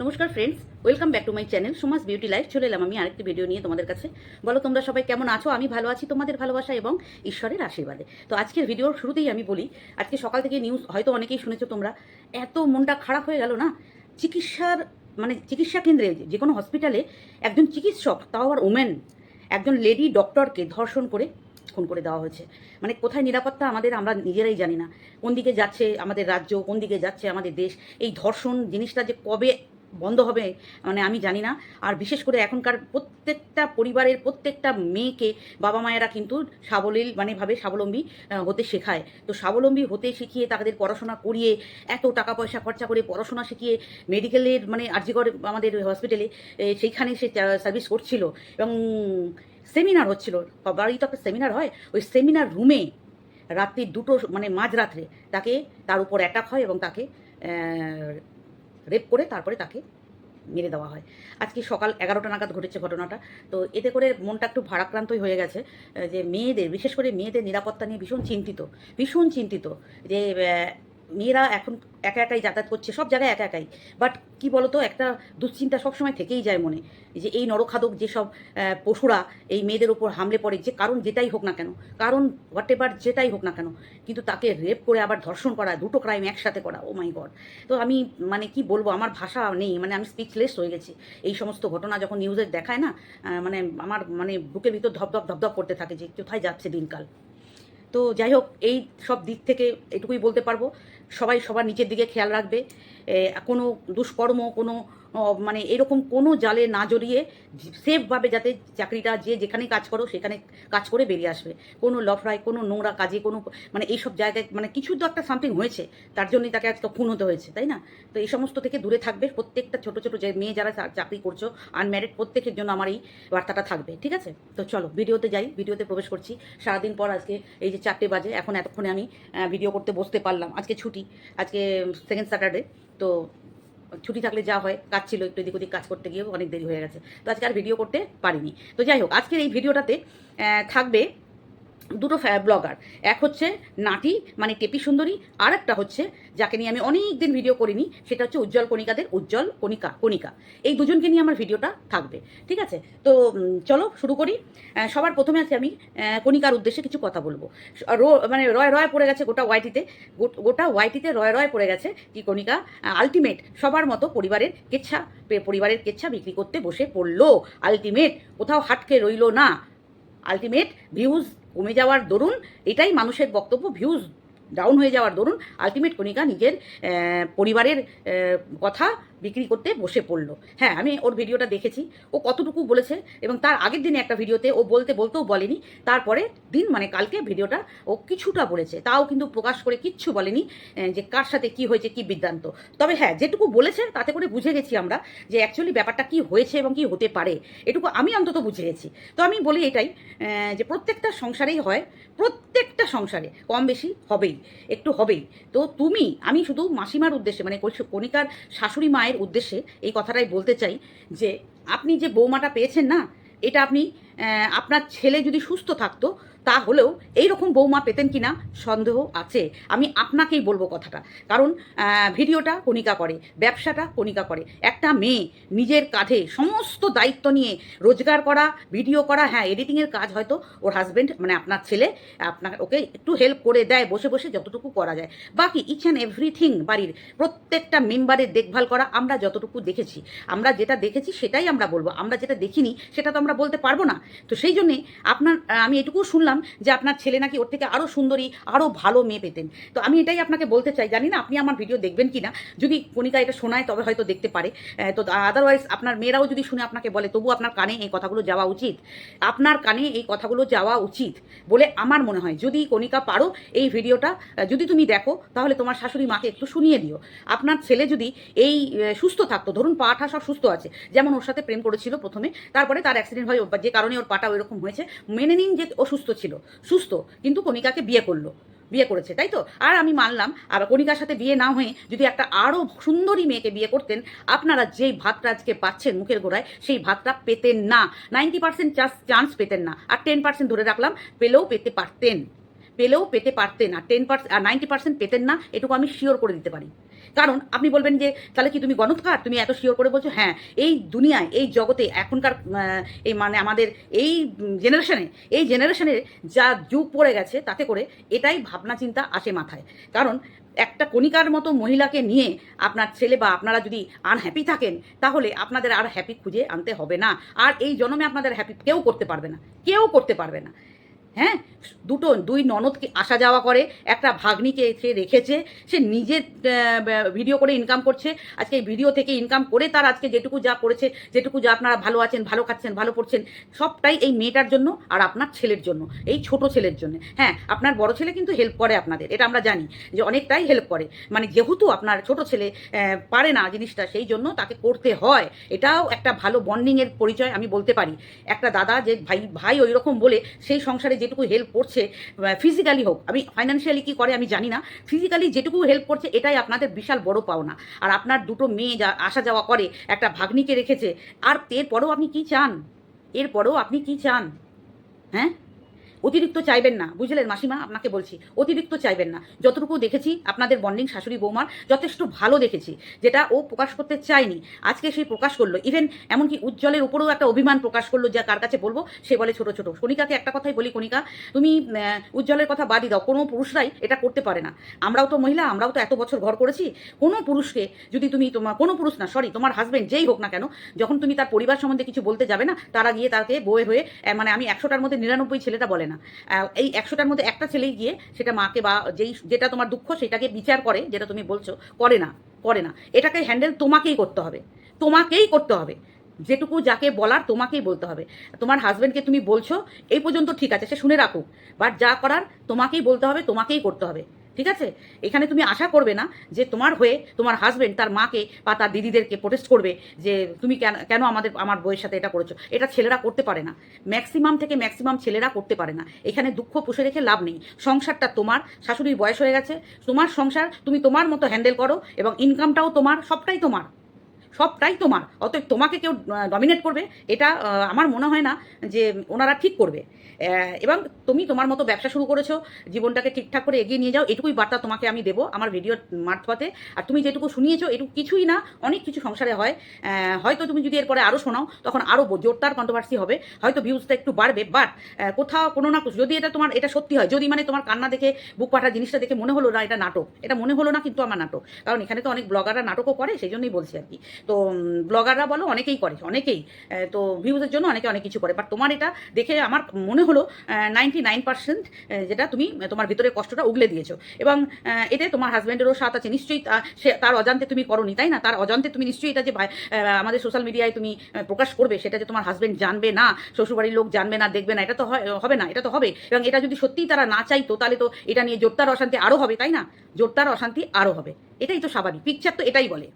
নমস্কার friends welcome back to my channel Suma's beauty life চলে এলাম আমি আরেকটি ভিডিও নিয়ে তোমাদের কাছে। বলো, তোমরা সবাই কেমন আছো? আমি ভালো আছি, তোমাদের ভালোবাসা এবং ঈশ্বরের আশীর্বাদে। তো আজকের ভিডিওর শুরুতেই আমি বলি, আজকে সকাল থেকে নিউজ হয়তো অনেকেই শুনেছো তোমরা, এত মনটা খারাপ হয়ে গেল না? চিকিৎসার মানে চিকিৎসা কেন্দ্রে যে কোনো হসপিটালে একজন চিকিৎসক, তাও আবার ওমেন একজন লেডি ডক্টরকে ধর্ষণ করে খুন করে দেওয়া হয়েছে। মানে কোথায় নিরাপত্তা আমাদের আমরা নিজেরাই জানি না। কোন দিকে যাচ্ছে আমাদের রাজ্য, কোন দিকে যাচ্ছে আমাদের দেশ? এই ধর্ষণ জিনিসটা যে কবে বন্ধ হবে মানে আমি জানি না। আর বিশেষ করে এখনকার প্রত্যেকটা পরিবারের প্রত্যেকটা মেয়েকে বাবা মায়েরা কিন্তু সাবলীল মানে ভাবে স্বাবলম্বী হতে শেখায়। তো স্বাবলম্বী হতে শিখিয়ে তাদের পড়াশোনা করিয়ে এত টাকা পয়সা খরচা করে পড়াশোনা শিখিয়ে মেডিকেলের মানে আর্যিকর আমাদের হসপিটালে সেইখানে সে সার্ভিস করছিল। এবং সেমিনার হচ্ছিল। বাড়ি তো একটা সেমিনার হয়। ওই সেমিনার রুমে রাত্রি দুটো মানে মাঝরাত্রে তাকে তার উপর অ্যাটাক হয় এবং তাকে রেপ করে তারপরে তাকে মেরে দেওয়া হয়। আজকে সকাল এগারোটা নাগাদ ঘটেছে ঘটনাটা। তো এতে করে মনটা একটু ভারাক্রান্তই হয়ে গেছে, যে মেয়েদের, বিশেষ করে মেয়েদের নিরাপত্তা নিয়ে ভীষণ চিন্তিত ভীষণ চিন্তিত যে মেয়েরা এখন একা একাই যাতায়াত করছে, সব জায়গায় একা একাই। বাট কি বলতো, একটা দুশ্চিন্তা সবসময় থেকেই যায় মনে। যে এই নরখাদক যেসব পশুরা এই মেয়েদের ওপর হামলে পড়ে, যে কারণ যেটাই হোক না কেন, কারণ হোয়াট এভার যেটাই হোক না কেন, কিন্তু তাকে রেপ করে আবার ধর্ষণ করা, দুটো ক্রাইম একসাথে করা ও মাই গড তো আমি মানে কি বলব, আমার ভাষা নেই মানে আমি স্পিচলেস হয়ে গেছি। এই সমস্ত ঘটনা যখন নিউজে দেখায় না মানে আমার মানে বুকের ভিতর ধপধপ ধপধপ করতে থাকে যে কোথায় যাচ্ছে দিনকাল। তো যাই হোক, এই সব দিক থেকে এটুকুই বলতে পারব। সবাই সবার নিচের দিকে খেয়াল রাখবে। কোনো দুষ্কর্ম, কোনো মানে এরকম কোনো জালে না জড়িয়ে সেফভাবে যাতে চাকরিটা যে যেখানে কাজ করো সেখানে কাজ করে বেরিয়ে আসবে। কোনো লফড়াই কোনো নোংরা কাজে, কোনো মানে এইসব জায়গায় মানে কিছু তো একটা সামথিং হয়েছে, তার জন্যই তাকে আজকে খুন হতে হয়েছে, তাই না? তো এই সমস্ত থেকে দূরে থাকবে প্রত্যেকটা ছোট ছোট যে মেয়ে যারা চাকরি করছ আনম্যারিড প্রত্যেকের জন্য আমার এই বার্তাটা থাকবে, ঠিক আছে? তো চলো ভিডিওতে যাই, ভিডিওতে প্রবেশ করছি। সারাদিন পর আজকে এই যে চারটে বাজে, এখন এতক্ষণে আমি ভিডিও করতে বসতে পারলাম। আজকে ছুটি, আজকে সেকেন্ড স্যাটারডে তো ছুটি থাকলে যা হয়, কাজ ছিল একটু এদিক ওদিক কাজ করতে গিয়েও অনেক দেরি হয়ে গেছে। তো আজকে আর ভিডিও করতে পারিনি। তো যাই হোক, আজকের এই ভিডিওটাতে থাকবে দুটো ব্লগার। এক হচ্ছে নাটি মানে টেপি সুন্দরী আর একটা হচ্ছে যাকে নিয়ে আমি অনেক দিন ভিডিও করিনি, সেটা হচ্ছে উজ্জ্বল কণিকাদের উজ্জ্বল কণিকা কণিকা। এই দুজনকে নিয়ে আমার ভিডিওটা থাকবে, ঠিক আছে? তো চলো শুরু করি। সবার প্রথমে আছে আমি কণিকার উদ্দেশ্যে কিছু কথা বলব। রো মানে রয় রয় পড়ে গেছে গোটা ওয়াইটিতে গোট- ওয়াইটিতে রয় রয় পড়ে গেছে কি কণিকা আলটিমেট সবার মতো পরিবারের কেচ্ছা পরিবারের কেচ্ছা বিক্রি করতে বসে পড়ল। আলটিমেট কোথাও হাটকে রইল না। আলটিমেট ভিউজ কমে যাওয়ার দরুন, এটাই মানুষের বক্তব্য ভিউজ ডাউন হয়ে যাওয়ার দরুন আলটিমেট কণিকা নিজের পরিবারের কথা বিক্রি করতে বসে পড়ল। হ্যাঁ আমি ওর ভিডিওটা দেখেছি। ও কতটুকু বলেছে এবং তার আগের দিনে একটা ভিডিওতে ও বলতে, বলতেও বলেনি। তারপরে দিন মানে কালকে ভিডিওটা ও কিছুটা বলেছে। তাও কিন্তু প্রকাশ করে কিচ্ছু বলেনি যে কার সাথে কি হয়েছে, কি বৃত্তান্ত তবে হ্যাঁ যেটুকু বলেছে তাতে করে বুঝে গেছি আমরা যে অ্যাকচুয়ালি ব্যাপারটা কি হয়েছে এবং কি হতে পারে। এটুকু আমি অন্তত বুঝে গেছি। তো আমি বলি এটাই যে প্রত্যেকটা সংসারেই হয়, প্রত্যেকটা সংসারে কম বেশি হবেই, একটু হবেই। তো তুমি, আমি শুধু মাসিমার উদ্দেশ্যে মানে কণিকার শাশুড়ি মায়ের উদ্দেশ্যে এই কথাটাই বলতে চাই যে আপনি যে বৌমাটা পেয়েছেন না, এটা আপনি আপনার ছেলে যদি সুস্থ থাকতো তাহলেও এই রকম বৌমা পেতেন কিনা সন্দেহ আছে। আমি আপনাকেই বলব কথাটা। কারণ ভিডিওটা কণিকা করে, ব্যবসাটা কণিকা করে। একটা মেয়ে নিজের কাঁধে সমস্ত দায়িত্ব নিয়ে রোজগার করা, ভিডিও করা হ্যাঁ এডিটিংয়ের কাজ হয়তো ওর হাজব্যান্ড মানে আপনার ছেলে আপনার ওকে একটু হেল্প করে দেয়, বসে বসে যতটুকু করা যায়। বাকি ইচ অ্যান্ড এভরিথিং বাড়ির প্রত্যেকটা মেম্বারের দেখভাল করা আমরা যতটুকু দেখেছি। আমরা যেটা দেখেছি সেটাই আমরা বলব। আমরা যেটা দেখিনি সেটা তো আমরা বলতে পারব না। তো সেই জন্যে আপনার, আমি এটুকু শুনলাম যে আপনার ছেলে নাকি ওর থেকে আরও সুন্দরী আরও ভালো মেয়ে পেতেন। তো আমি এটাই আপনাকে বলতে চাই, জানি না আপনি আমার ভিডিও দেখবেন কি না যদি কণিকা এটা শোনায়, তবে হয়তো দেখতে পারে। তো আদারওয়াইজ আপনার মেয়েরাও যদি শুনে আপনাকে বলে তবু আপনার কানে এই কথাগুলো যাওয়া উচিত। আপনার কানে এই কথাগুলো যাওয়া উচিত বলে আমার মনে হয়। যদি কণিকা পারো এই ভিডিওটা যদি তুমি দেখো, তাহলে তোমার শাশুড়ি মাকে একটু শুনিয়ে দিও। আপনার ছেলে যদি এই সুস্থ থাকতো, ধরুন পাটা সব সুস্থ আছে, যেমন ওর সাথে প্রেম করেছিল প্রথমে, তারপরে তার অ্যাক্সিডেন্ট হয় যে কারণে ওর পাটা ওইরকম হয়েছে, মেনে নিন যে ও সুস্থ ছিল। সুস্থ, কিন্তু কণিকাকে বিয়ে করল। বিয়ে করেছে, তাই তো? আর আমি মানলাম আর কণিকার সাথে বিয়ে না হয়ে যদি একটা আরও সুন্দরী মেয়েকে বিয়ে করতেন, আপনারা যেই ভাতটা আজকে পাচ্ছেন মুখের গোড়ায়, সেই ভাতটা পেতেন না। নাইনটি পার্সেন্ট চান্স পেতেন না। আর টেন পার্সেন্ট ধরে রাখলাম, পেলেও পেতে পারতেন। পেলেও পেতে পারতেন না টেন পার্সেন্ট নাইনটি পার্সেন্ট পেতেন না, এটুকু আমি শিওর করে দিতে পারি। কারণ আপনি বলবেন যে, তাহলে কি তুমি গণৎকার? তুমি এত শিওর করে বলছো হ্যাঁ এই দুনিয়ায়, এই জগতে এখনকার এই মানে আমাদের এই জেনারেশনে এই জেনারেশনের যা যুগ পড়ে গেছে, তাতে করে এটাই ভাবনা চিন্তা আসে মাথায়। কারণ একটা কণিকার মতো মহিলাকে নিয়ে আপনার ছেলে বা আপনারা যদি আনহ্যাপি থাকেন, তাহলে আপনাদের আর হ্যাপি খুঁজে আনতে হবে না। আর এই জন্মে আপনাদের হ্যাপি কেউ করতে পারবে না, কেউ করতে পারবে না। হ্যাঁ? দুটো, দুই ননদকে আসা যাওয়া করে, একটা ভাগ্নিকে সে রেখেছে, সে নিজে ভিডিও করে ইনকাম করছে। আজকে ভিডিও থেকে ইনকাম করে তার আজকে যেটুকু যা করেছে, যেটুকু যা আপনারা ভালো আছেন, ভালো খাচ্ছেন, ভালো পড়ছেন, সবটাই এই মেয়েটার জন্য আর আপনার ছেলের জন্য, এই ছোট ছেলের জন্য। হ্যাঁ আপনার বড় ছেলে কিন্তু হেল্প করে আপনাদের, এটা আমরা জানি যে অনেকটাই হেল্প করে। মানে যেহেতু আপনার ছোট ছেলে পারে না জিনিসটা, সেই জন্য তাকে করতে হয়। এটাও একটা ভালো বন্ডিংয়ের পরিচয় আমি বলতে পারি। একটা দাদা যে ভাই ভাই ওই রকম বলে, সেই সংসারে যেটুকু হেল্প করছে ফিজিক্যালি হোক। আমি ফাইন্যান্সিয়ালি কি করে আমি জানি না। ফিজিক্যালি যেটুকু হেল্প করছে, এটাই আপনাদের বিশাল বড় পাওনা। আর আপনার দুটো মেয়ে যা, আসা যাওয়া করে, একটা ভাগ্নিকে রেখেছে। আর এরপরেও আপনি কি চান? এরপরেও আপনি কি চান? হ্যাঁ? অতিরিক্ত চাইবেন না। বুঝলেন মাসিমা? আপনাকে বলছি, অতিরিক্ত চাইবেন না। যতটুকু দেখেছি, আপনাদের বন্ডিং শাশুড়ি বৌমার যথেষ্ট ভালো দেখেছি, যেটা ও প্রকাশ করতে চায়নি। আজকে সেই প্রকাশ করল। ইভেন এমনকি উজ্জ্বলের উপরেও একটা অভিমান প্রকাশ করল যা কার কাছে বলব, সে বলে ছোট ছোট। কণিকাকে একটা কথাই বলি, কণিকা, তুমি উজ্জ্বলের কথা বাদই দাও। কোনো পুরুষরাই এটা করতে পারে না। আমরাও তো মহিলা, আমরাও তো এত বছর ঘর করেছি। কোনো পুরুষকে যদি তুমি তোমার কোনো পুরুষ না সরি তোমার হাজবেন্ড যেই হোক না কেন, যখন তুমি তার পরিবার সম্বন্ধে কিছু বলতে যাবে না, তারা গিয়ে তাকে বয়ে হয়ে মানে আমি একশোটার মধ্যে নিরানব্বই ছেলেটা বলে না। আহ, এই একশোটার মধ্যে একটা ছেলে গিয়ে সেটা মাকে বা যেই যেটা তোমার দুঃখ সেটাকে বিচার করে যেটা তুমি বলছো করে না করে না। এটাকে হ্যান্ডেল তোমাকেই করতে হবে। তোমাকেই করতে হবে। যেটুকু যাকে বলার তোমাকেই বলতে হবে। তোমার হাজব্যান্ডকে তুমি বলছো এই পর্যন্ত ঠিক আছে সে শুনে রাখুক। বাট যা করার তোমাকেই বলতে হবে তোমাকেই করতে হবে। ঠিক আছে? এখানে তুমি আশা করবে না যে তোমার হয়ে তোমার হাজবেন্ড তার মাকে বা তার দিদিদেরকে প্রোটেস্ট করবে যে তুমি কেন কেন আমাদের, আমার বইয়ের সাথে এটা করেছ? এটা ছেলেরা করতে পারে না। ম্যাক্সিমাম থেকে ম্যাক্সিমাম ছেলেরা করতে পারে না। এখানে দুঃখ পুষে রেখে লাভ নেই। সংসারটা তোমার। শাশুড়ির বয়স হয়ে গেছে। তোমার সংসার তুমি তোমার মতো হ্যান্ডেল করো এবং ইনকামটাও তোমার, সবটাই তোমার। সবটাই তোমার। অতএব তোমাকে কেউ ডমিনেট করবে, এটা আমার মনে হয় না যে ওনারা ঠিক করবে। এবং তুমি তোমার মতো ব্যবসা শুরু করেছ, জীবনটাকে ঠিকঠাক করে এগিয়ে নিয়ে যাও, এটুকুই বার্তা তোমাকে আমি দেবো আমার ভিডিওর মারফতে। আর তুমি যেটুকু শুনিয়েছো, এটুকু কিছুই না, অনেক কিছু সংসারে হয়। হয়তো তুমি যদি এরপরে আরও শোনাও, তখন আরও জোরদার কন্ট্রোভার্সি হবে, হয়তো ভিউজটা একটু বাড়বে বাট কোথাও কোনো না যদি এটা তোমার, এটা সত্যি হয়, যদি মানে তোমার কান্না দেখে, বুক পাঠা জিনিসটা দেখে মনে হলো না এটা নাটক, এটা মনে হলো না কিন্তু আমার নাটক। কারণ এখানে তো অনেক ব্লগাররা নাটকও করে, সেই জন্যই বলছি আর কি। তো ব্লগাররা বলো অনেকেই করে, অনেকেই। তো ভিউজের জন্য অনেকে অনেক কিছু করে। বাট তোমার এটা দেখে আমার মনে হলো নাইনটি নাইন পার্সেন্ট যেটা তুমি তোমার ভিতরে কষ্টটা উগলে দিয়েছ। এবং এতে তোমার হাজব্যান্ডেরও সাথ আছে। নিশ্চয়ই সে, তার অজান্তে তুমি করনি, তাই না? তার অজান্তে তুমি নিশ্চয়ই এটা যে আমাদের সোশ্যাল মিডিয়ায় তুমি প্রকাশ করবে, সেটা যে তোমার হাজব্যান্ড জানবে না, শ্বশুরবাড়ির লোক জানবে না, দেখবে না, এটা তো হবে না, এটা তো হবে। এবং এটা যদি সত্যিই তারা না চাইতো, তাহলে তো এটা নিয়ে জোরদার অশান্তি আরও হবে, তাই না? জোরদার অশান্তি আরও হবে। এটাই তো স্বাভাবিক। পিকচার তো এটাই বলে।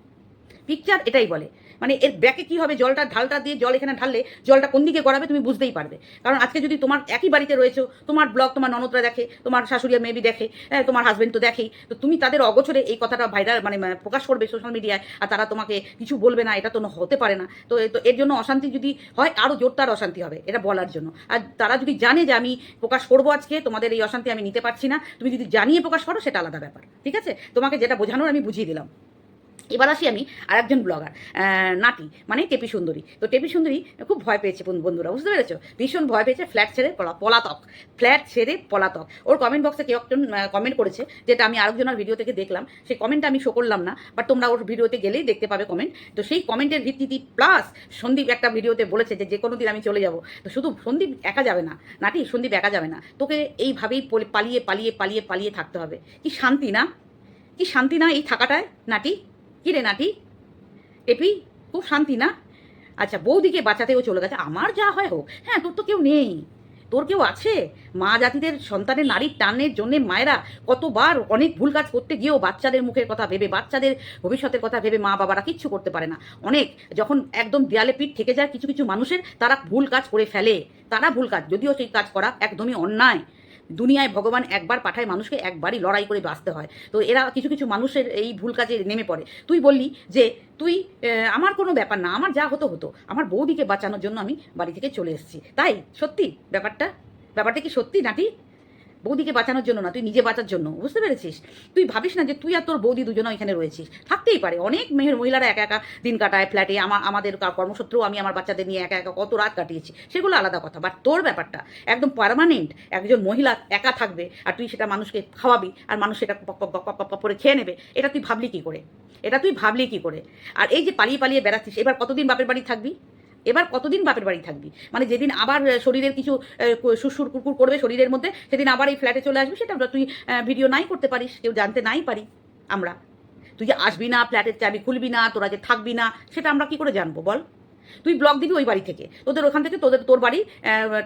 পিকচার এটাই বলে। মানে এর ব্যাকে কি হবে? জলটা ঢালটা দিয়ে জল এখানে ঢাললে জলটা কোন দিকে গড়াবে তুমি বুঝতেই পারবে। কারণ আজকে যদি তোমার একই বাড়িতে রয়েছো তোমার ব্লগ তোমার ননদরা দেখে তোমার শাশুড়ি মেবি দেখে হ্যাঁ, তোমার হাজব্যান্ড তো দেখেই তো তুমি তাদের অগোচরে এই কথাটা ভাইরাল মানে প্রকাশ করবে সোশ্যাল মিডিয়ায় আর তারা তোমাকে কিছু বলবে না এটা তো হতে পারে না। তো তো এর জন্য অশান্তি যদি হয় আরও জোরদার অশান্তি হবে এটা বলার জন্য। আর তারা যদি জানে যে আমি প্রকাশ করব আজকে তোমাদের এই অশান্তি আমি নিতে পারছি না তুমি যদি জানিয়ে প্রকাশ করো সেটা আলাদা ব্যাপার। ঠিক আছে? তোমাকে যেটা বোঝানোর আমি বুঝিয়ে দিলাম। এবার আসি আমি আর একজন ব্লগার নাটি মানে টেপি সুন্দরী। তো টেপি সুন্দরী খুব ভয় পেয়েছে বন্ধুরা, বুঝতে পেরেছ? ভীষণ ভয় পেয়েছে ফ্ল্যাট ছেড়ে পলা- পলাতক ফ্ল্যাট ছেড়ে পলাতক। ওর কমেন্ট বক্সে কেউ একজন কমেন্ট করেছে, যেটা আমি আরেকজনের ভিডিও থেকে দেখলাম। সেই কমেন্টটা আমি শো করলাম না বাট তোমরা ওর ভিডিওতে গেলেই দেখতে পাবে কমেন্ট তো সেই কমেন্টের ভিত্তিতে প্লাস সন্দীপ একটা ভিডিওতে বলেছে যে যে কোনো দিন আমি চলে যাব। তো শুধু সন্দীপ একা যাবে না নাটি সন্দীপ একা যাবে না। তোকে এইভাবেই পালিয়ে পালিয়ে পালিয়ে পালিয়ে থাকতে হবে। কি শান্তি না? কি শান্তি না এই থাকাটায় নাটি কি রে নাটি টেপি, খুব শান্তি না? আচ্ছা বৌদিকে বাঁচাতেও চলে গেছে। আমার যা হয় হোক। হ্যাঁ তোর তো কেউ নেই। তোর কেউ আছে? মা জাতিদের সন্তানের নারীর টানের জন্য মায়েরা কতবার অনেক ভুল কাজ করতে গিয়েও বাচ্চাদের মুখের কথা ভেবে, বাচ্চাদের ভবিষ্যতের কথা ভেবে মা বাবারা কিচ্ছু করতে পারে না। অনেক, যখন একদম দেয়ালে পিঠ থেকে যায় কিছু কিছু মানুষের, তারা ভুল কাজ করে ফেলে। তারা ভুল কাজ, যদিও সেই কাজ করা একদমই অন্যায়। দুনিয়ায় ভগবান একবার পাঠায় মানুষকে, একবারই লড়াই করে বাঁচতে হয়। তো এরা কিছু কিছু মানুষের এই ভুল কাজে নেমে পড়ে। তুই বললি যে, তুই আমার কোনো ব্যাপার না, আমার যা হতো হতো। আমার বৌদিকে বাঁচানোর জন্য আমি বাড়ি থেকে চলে এসেছি। তাই? সত্যি? ব্যাপারটা? ব্যাপারটা কি সত্যি নাটি বৌদিকে বাঁচানোর জন্য না, তুই নিজে বাঁচার জন্য, বুঝতে পেরেছিস? তুই ভাবিস না যে তুই আর তোর বৌদি দুজনে এখানে রয়েছিস? থাকতেই পারে, অনেক মেয়ের মহিলারা একা একা দিন কাটায় ফ্ল্যাটে আমার আমাদের কর্মসূত্রেও আমি আমার বাচ্চাদের নিয়ে একা একা কত রাত কাটিয়েছি, সেগুলো আলাদা কথা। বাট তোর ব্যাপারটা, একদম পার্মানেন্ট একজন মহিলা একা থাকবে, আর তুই সেটা মানুষকে খাওয়াবি, আর মানুষ সেটা পক পক করে খেয়ে নেবে, এটা তুই ভাবলি কী করে? এটা তুই ভাবলি কী করে? আর এই যে পালিয়ে পালিয়ে বেড়াচ্ছিস, এবার কতদিন বাপের বাড়ি থাকবি? এবার কতদিন বাপের বাড়ি থাকবি? মানে যেদিন আবার শরীরের কিছু সুসুর কুকুর করবে শরীরের মধ্যে, সেদিন আবার এই ফ্ল্যাটে চলে আসবি, সেটা তুই ভিডিও নাই করতে পারিস, কেউ জানতে নাই পারি, আমরা। তুই যে আসবি না ফ্ল্যাটের চাবি খুলবি না, তোরা যে থাকবি না, সেটা আমরা কি করে জানব বল? তুই ব্লক দিবি ওই বাড়ি থেকে। তোদের ওখান থেকে তোদের, তোর বাড়ি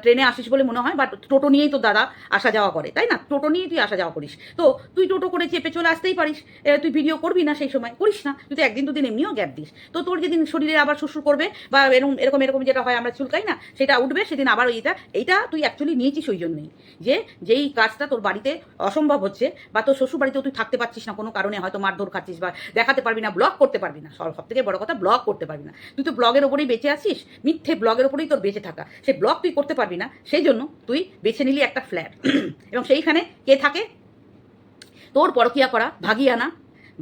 ট্রেনে আসিস বলে মনে হয় বা টোটো নিয়েই তোর দাদা আসা যাওয়া করে, তাই না? টোটো নিয়েই তুই আসা যাওয়া করিস। তো তুই টোটো করে চেপে চলে আসতেই পারিস। তুই ভিডিও করবি না সেই সময়? করিস না। তুই তো একদিন দুদিন এমনিও গ্যাপ দিস। তো তোর যেদিন শরীরে আবার শ্বশুর করবে বা এরকম এরকম এরকম যেটা হয় আমরা চুলকাই না, সেটা উঠবে, সেদিন আবার এইটা এইটা তুই অ্যাকচুয়ালি নিয়েছিস ওই জন্যই। যে, যেই কাজটা তোর বাড়িতে অসম্ভব হচ্ছে বা তোর শ্বশুর বাড়িতেও তুই থাকতে পারছিস না, কোনো কারণে হয়তো মারধর খাচ্ছিস বা দেখাতে পারবি না ব্লগ করতে পারবি না। সব থেকে বড় কথা ব্লগ করতে পারবি না। তুই তো ব্লগের ওপরেই বেঁচে আছিস? মিথ্যে ব্লগের ওপরেই তোর বেঁচে থাকা। সেই ব্লগ তুই করতে পারবি না। সেই জন্য তুই বেছে নিলি একটা ফ্ল্যাট এবং সেইখানে কে থাকে? তোর পরকিয়া করা ভাগিয়ে আনা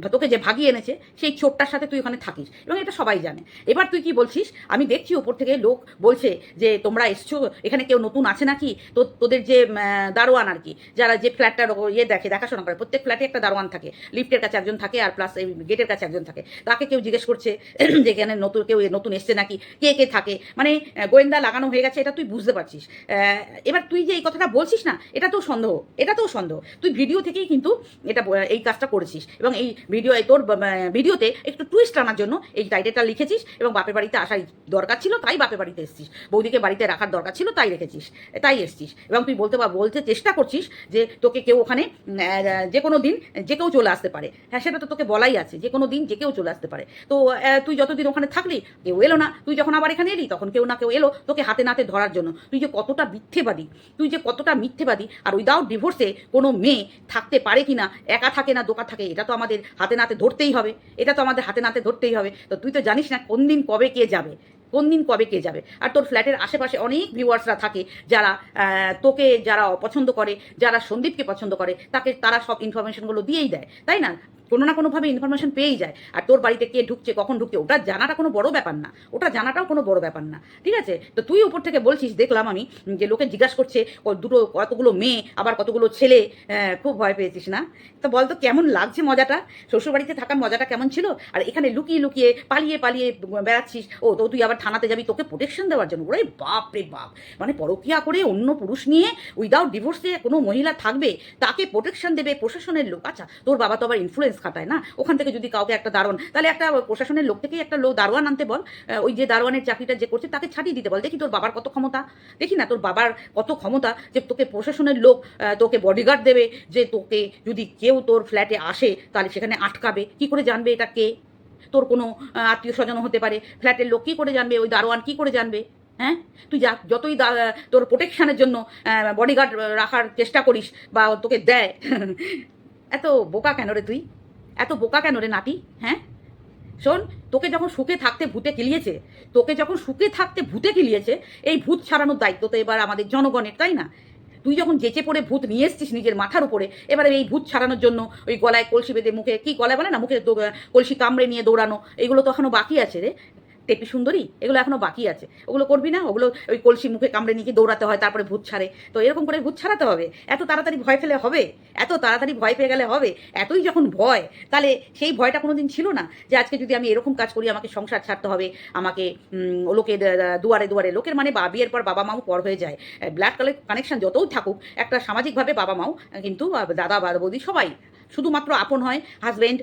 তোকে যে ভাগিয়ে এনেছে, সেই চোরটার সাথে তুই ওখানে থাকিস। এবং এটা সবাই জানে। এবার তুই কি বলছিস? আমি দেখছি ওপর থেকে লোক বলছে যে, তোমরা এসছো, এখানে কেউ নতুন আছে নাকি? তো, তোদের যে দারোয়ান আর কি, যারা যে ফ্ল্যাটটার ইয়ে দেখে, দেখাশোনা করে, প্রত্যেক ফ্ল্যাটে একটা দারোয়ান থাকে। লিফটের কাছে একজন থাকে আর প্লাস এই গেটের কাছে একজন থাকে। তাকে কেউ জিজ্ঞেস করছে যে, এখানে নতুন, কেউ নতুন এসছে নাকি? কে কে থাকে? মানে গোয়েন্দা লাগানো হয়ে গেছে, এটা তুই বুঝতে পারছিস। এবার তুই যে এই কথাটা বলছিস না এটা তো সন্দেহ এটা তো সন্দেহ। তুই ভিডিও থেকেই কিন্তু এটা এই কাজটা করেছিস। এবং এই ভিডিও তোর ভিডিওতে একটু টুইস্ট আনার জন্য এই টাইটেলটা লিখেছিস এবং বাপের বাড়িতে আসার দরকার ছিল, তাই বাপের বাড়িতে এসেছিস। বৌদিকে বাড়িতে রাখার দরকার ছিল, তাই রেখেছিস, তাই এসছিস। এবং তুই বলতে বলতে চেষ্টা করছিস যে তোকে কেউ ওখানে যে কোনো দিন যে কেউ চলে আসতে পারে। হ্যাঁ সেটা তো তোকে বলাই আছে, যে কোনো দিন যে কেউ চলে আসতে পারে। তো তুই যতদিন ওখানে থাকলি, কেউ এলো না। তুই যখন আবার এখানে এলি, তখন কেউ না কেউ এলো তোকে হাতে নাতে ধরার জন্য। তুই যে কতটা মিথ্যেবাদী, তুই যে কতটা মিথ্যেবাদী, আর উইদাউট ডিভোর্সে কোনো মেয়ে থাকতে পারে কি না একা থাকে না দোকা থাকে, এটা তো আমাদের হাতে নাতে ধরতেই হবে। এটা তো আমাদের হাতে নাতে ধরতেই হবে। তো তুই তো জানিস না কোন দিন কবে কে যাবে, কোন দিন কবে কে যাবে। আর তোর ফ্ল্যাটের আশেপাশে অনেক ভিউয়ার্সরা থাকে যারা তোকে যারা অপছন্দ করে, যারা সন্দীপকে পছন্দ করে, তাকে তারা সব ইনফরমেশনগুলো দিয়েই দেয়, তাই না? কোনো না কোনোভাবে ইনফরমেশন পেয়েই যায়। আর তোর বাড়িতে কে ঢুকছে কখন ঢুকছে ওটা জানাটা কোনো বড় ব্যাপার না। ওটা জানাটাও কোনো বড় ব্যাপার না। ঠিক আছে? তো তুই উপর থেকে বলছিস দেখলাম আমি যে লোকে জিজ্ঞাসা করছে দুটো কতগুলো মেয়ে আবার কতগুলো ছেলে আহ, খুব ভয় পেয়েছিস না? তো বল তো কেমন লাগছে মজাটা? শ্বশুরবাড়িতে থাকার মজাটা কেমন ছিল? আর এখানে লুকিয়ে লুকিয়ে পালিয়ে পালিয়ে বেড়াচ্ছিস ও তো তুই আবার থানাতে যাবি তোকে প্রোটেকশন দেওয়ার জন্য। ওরে বাপ রে বাপ! মানে পরকিয়া করে অন্য পুরুষ নিয়ে উইদাউট ডিভোর্সে কোনো মহিলা থাকবে তাকে প্রোটেকশন দেবে প্রশাসনের লোক। আচ্ছা তোর বাবা তো আবার ইনফ্লুয়েন্স খাটায়, না? ওখান থেকে যদি কাউকে একটা দারোয়ান, তাহলে একটা প্রশাসনের লোক থেকেই একটা লোক দারোয়ান আনতে বল। ওই যে দারোয়ানের চাকরিটা যে করছে, তাকে ছাড়িয়ে দিতে বল। দেখি তোর বাবার কত ক্ষমতা। দেখি না তোর বাবার কত ক্ষমতা যে তোকে প্রশাসনের লোক তোকে বডিগার্ড দেবে, যে তোকে যদি কেউ তোর ফ্ল্যাটে আসে, তাহলে সেখানে আটকাবে। কি করে জানবে এটা কে? তোর কোনো আত্মীয় স্বজনও হতে পারে। ফ্ল্যাটের লোক কী করে জানবে? ওই দারোয়ান কী করে জানবে? হ্যাঁ? তুই যা, যতই তোর প্রোটেকশানের জন্য বডিগার্ড রাখার চেষ্টা করিস বা তোকে দেয়, এত বোকা কেন রে তুই? এত বোকা কেন রে নাতি? হ্যাঁ? শোন, তোকে যখন সুখে থাকতে ভূতে কিলিয়েছে তোকে যখন সুখে থাকতে ভূতে কিলিয়েছে এই ভূত ছাড়ানোর দায়িত্ব তো এবার আমাদের জনগণের, তাই না? তুই যখন যেচে পড়ে ভূত নিয়ে এসছিস নিজের মাথার উপরে, এবারে এই ভূত ছাড়ানোর জন্য ওই গলায় কলসি বেঁধে মুখে, কি গলায় বলে না, মুখে কলসি কামড়ে নিয়ে দৌড়ানো, এগুলো তো এখনও বাকি আছে রে। টেপি সুন্দরী? এগুলো এখনও বাকি আছে। ওগুলো করবি না? ওগুলো ওই কলসি মুখে কামড়ে নিয়ে দৌড়াতে হয়, তারপরে ভূত ছাড়ে। তো এরকম করে ভূত ছাড়াতে হবে। এত তাড়াতাড়ি ভয় ফেলে হবে? এত তাড়াতাড়ি ভয় পেয়ে গেলে হবে? এতই যখন ভয়, তাহলে সেই ভয়টা কোনোদিন ছিল না? যে আজকে যদি আমি এরকম কাজ করি, আমাকে সংসার ছাড়তে হবে, আমাকে লোকে দুয়ারে দুয়ারে, লোকের মানে বা, বিয়ের পর বাবা মাও পর হয়ে যায়। ব্লাড কানেকশন যতই থাকুক, একটা সামাজিকভাবে বাবা মাও, কিন্তু দাদা বা, বৌদি সবাই শুধুমাত্র আপন হয় হাজব্যান্ড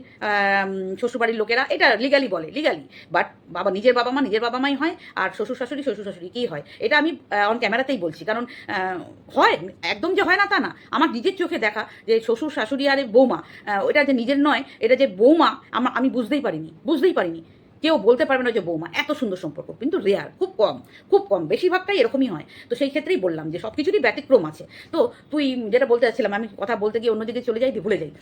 শ্বশুরবাড়ির লোকেরা, এটা লিগালি বলে লিগালি বাট বাবা নিজের বাবা মা নিজের বাবা মাই হয়, আর শ্বশুর শাশুড়ি শ্বশুর শাশুড়ি কী হয়? এটা আমি অন ক্যামেরাতেই বলছি। কারণ হয়, একদম যে হয় না তা না। আমার নিজের চোখে দেখা যে শ্বশুর শাশুড়ি আর বৌমা ওটা যে নিজের নয়, এটা যে বৌমা আমি বুঝতেই পারিনি বুঝতেই পারিনি। কেউ বলতে পারবে না যে, বৌমা, এত সুন্দর সম্পর্ক। কিন্তু রেয়ার খুব কম খুব কম, বেশিরভাগটাই এরকমই হয়। তো সেই ক্ষেত্রেই বললাম যে সব কিছুরই ব্যতিক্রম আছে। তো তুই যেটা বলতে চাচ্ছিলাম, আমি কথা বলতে গিয়ে অন্যদিকে চলে যাই ভুলে যাই।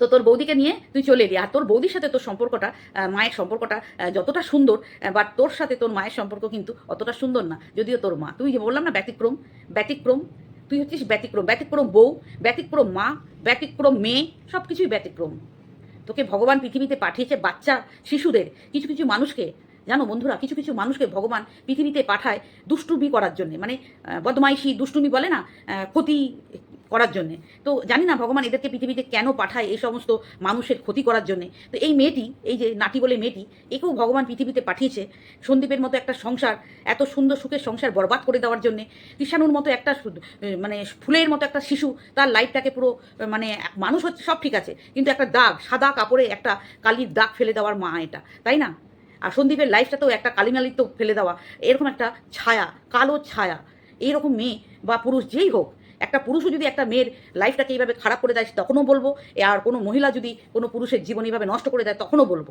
তো তোর বৌদিকে নিয়ে তুই চলে এলি আর তোর বৌদির সাথে তোর সম্পর্কটা মায়ের সম্পর্কটা যতটা সুন্দর বাট তোর সাথে তোর মায়ের সম্পর্ক কিন্তু অতটা সুন্দর না, যদিও তোর মা। তুই যে বললাম না, ব্যতিক্রম ব্যতিক্রম, তুই হচ্ছিস ব্যতিক্রম ব্যতিক্রম বউ, ব্যতিক্রম মা, ব্যতিক্রম মেয়ে সব কিছুই ব্যতিক্রম। তোকে ভগবান পৃথিবীতে পাঠিয়েছে বাচ্চা, শিশুদের। কিছু কিছু মানুষকে, জানো বন্ধুরা, কিছু কিছু মানুষকে ভগবান পৃথিবীতে পাঠায় দুষ্টুমি করার জন্যে। মানে বদমাইশি, দুষ্টুমি বলে না ক্ষতি করার জন্যে। তো জানি না ভগবান এদেরকে পৃথিবীতে কেন পাঠায় এই সমস্ত মানুষের ক্ষতি করার জন্যে। তো এই মেয়েটি, এই যে নাটি বলে মেয়েটি, একেও ভগবান পৃথিবীতে পাঠিয়েছে সন্দীপের মতো একটা সংসার, এত সুন্দর সুখের সংসার বরবাদ করে দেওয়ার জন্যে। কৃষাণুর মতো একটা মানে ফুলের মতো একটা শিশু, তার লাইফটাকে পুরো মানে মানুষ হচ্ছে, সব ঠিক আছে, কিন্তু একটা দাগ, সাদা কাপড়ে একটা কালির দাগ ফেলে দেওয়ার মা এটা, তাই না? আর সন্দীপের লাইফটাতেও একটা কালিমালির তো ফেলে দেওয়া, এরকম একটা ছায়া, কালো ছায়া, এইরকম মেয়ে বা পুরুষ যেই হোক একটা পুরুষও যদি একটা মেয়ের লাইফটাকে এইভাবে খারাপ করে দেয়, তখনও বলব। আর কোনো মহিলা যদি কোনো পুরুষের জীবন এইভাবে নষ্ট করে দেয়, তখনও বলব।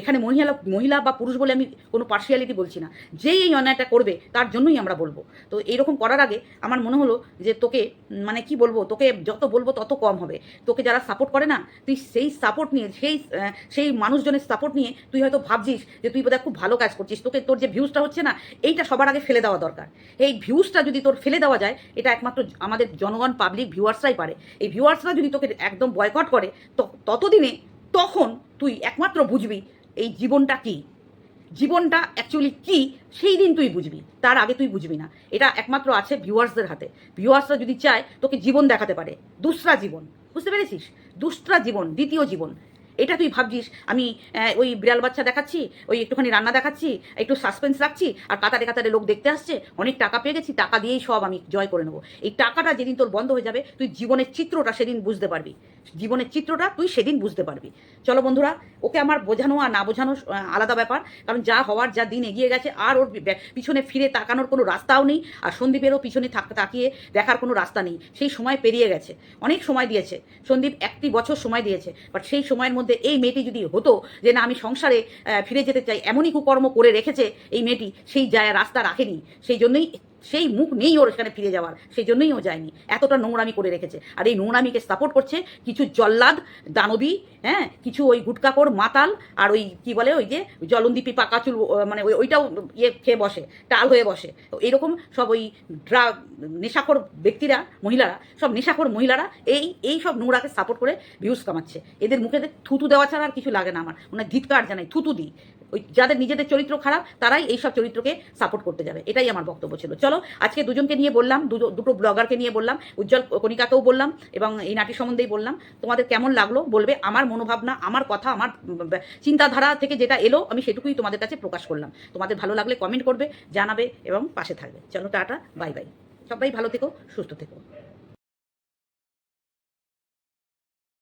এখানে মহিলা মহিলা বা পুরুষ বলে আমি কোনো পার্সিয়ালিটি বলছি না। যেই এই অন্যায়টা করবে, তার জন্যই আমরা বলব। তো এইরকম করার আগে আমার মনে হলো যে তোকে মানে কি বলব, তোকে যত বলব তত কম হবে। তোকে যারা সাপোর্ট করে না, তুই সেই সাপোর্ট নিয়ে, সেই সেই মানুষজনের সাপোর্ট নিয়ে তুই হয়তো ভাবছিস যে তুই বোধহয় খুব ভালো কাজ করছিস। তোকে তোর যে ভিউজটা হচ্ছে না, এইটা সবার আগে ফেলে দেওয়া দরকার। এই ভিউজটা যদি তোর ফেলে দেওয়া যায়, এটা একমাত্র আমাদের জনগণ পাবলিক ভিউয়ার্সরাই পারে। এই ভিউয়ার্সরা যদি তোকে একদম বয়কট করে, তো ততদিনে তখন তুই একমাত্র বুঝবি এই জীবনটা কী। জীবনটা অ্যাকচুয়ালি কি, সেই দিন তুই বুঝবি, তার আগে তুই বুঝবি না। এটা একমাত্র আছে ভিউয়ার্সদের হাতে। ভিউয়ার্সরা যদি চায়, তোকে জীবন দেখাতে পারে। দুসরা জীবন। বুঝতে পেরেছিস? দুসরা জীবন, দ্বিতীয় জীবন। এটা তুই ভাবছিস? আমি ওই বিড়াল বাচ্চা দেখাচ্ছি, ওই একটুখানি রান্না দেখাচ্ছি, একটু সাসপেন্স রাখছি, আর কাতারে কাতারে লোক দেখতে আসছে, অনেক টাকা পেয়ে গেছি, টাকা দিয়েই সব আমি জয় করে নেব। এই টাকাটা যেদিন তোর বন্ধ হয়ে যাবে, তুই জীবনের চিত্রটা সেদিন বুঝতে পারবি। জীবনের চিত্রটা তুই সেদিন বুঝতে পারবি। চলো বন্ধুরা, ওকে আমার বোঝানো আর না বোঝানো আলাদা ব্যাপার। কারণ যা হওয়ার, যা দিন এগিয়ে গেছে, আর ওর পিছনে ফিরে তাকানোর কোনো রাস্তাও নেই, আর সন্দীপেরও পিছনে তাকিয়ে দেখার কোনো রাস্তা নেই। সেই সময় পেরিয়ে গেছে, অনেক সময় দিয়েছে। সন্দীপ একটি বছর সময় দিয়েছে বাট সেই সময়ের মধ্যে এই মেয়েটি যদি হতো যে, না, আমি সংসারে ফিরে যেতে চাই, এমনই কুকর্ম করে রেখেছে এই মেয়েটি, সেই যায় রাস্তা রাখেনি। সেই জন্যই সেই মুখ নেই ওর এখানে ফিরে যাওয়ার সেই জন্যই ও যায়নি। এতটা নোংরামি করে রেখেছে। আর এই নোংরামিকে সাপোর্ট করছে কিছু জল্লাদ, দানবী হ্যাঁ কিছু ওই গুটকাকর মাতাল আর ওই কি বলে ওই যে জলন্দীপি পাকা চুল মানে ওই, ওইটাও ইয়ে খেয়ে বসে, টাল হয়ে বসে। এরকম সব ওই ড্রাগ নেশাখোর ব্যক্তিরা, মহিলারা, সব নেশাখোর মহিলারা এই এই সব নোংরাকে সাপোর্ট করে ভিউজ কামাচ্ছে। এদের মুখে থুতু দেওয়া ছাড়া আর কিছু লাগে না আমার। মানে ধিৎকার জানাই, থুতু দিই ওই যাদের নিজেদের চরিত্র খারাপ, তারাই এই সব চরিত্রকে সাপোর্ট করতে যাবে। এটাই আমার বক্তব্য ছিল। চলো, আজকে দুজনকে নিয়ে বললাম দুটো ব্লগারকে নিয়ে বললাম, উজ্জ্বল কণিকাকেও বললাম এবং এই নাটি সম্বন্ধেই বললাম। তোমাদের কেমন লাগল? বলবে, আমার মনোভাবনা, আমার কথা, আমার চিন্তাধারা থেকে যেটা এলো, আমি সেটুকুই তোমাদের কাছে প্রকাশ করলাম। তোমাদের ভালো লাগলে কমেন্ট করবে, জানাবে এবং পাশে থাকবে। চলো, টাটা বাই বাই সবাই ভালো থেকো, সুস্থ থেকো।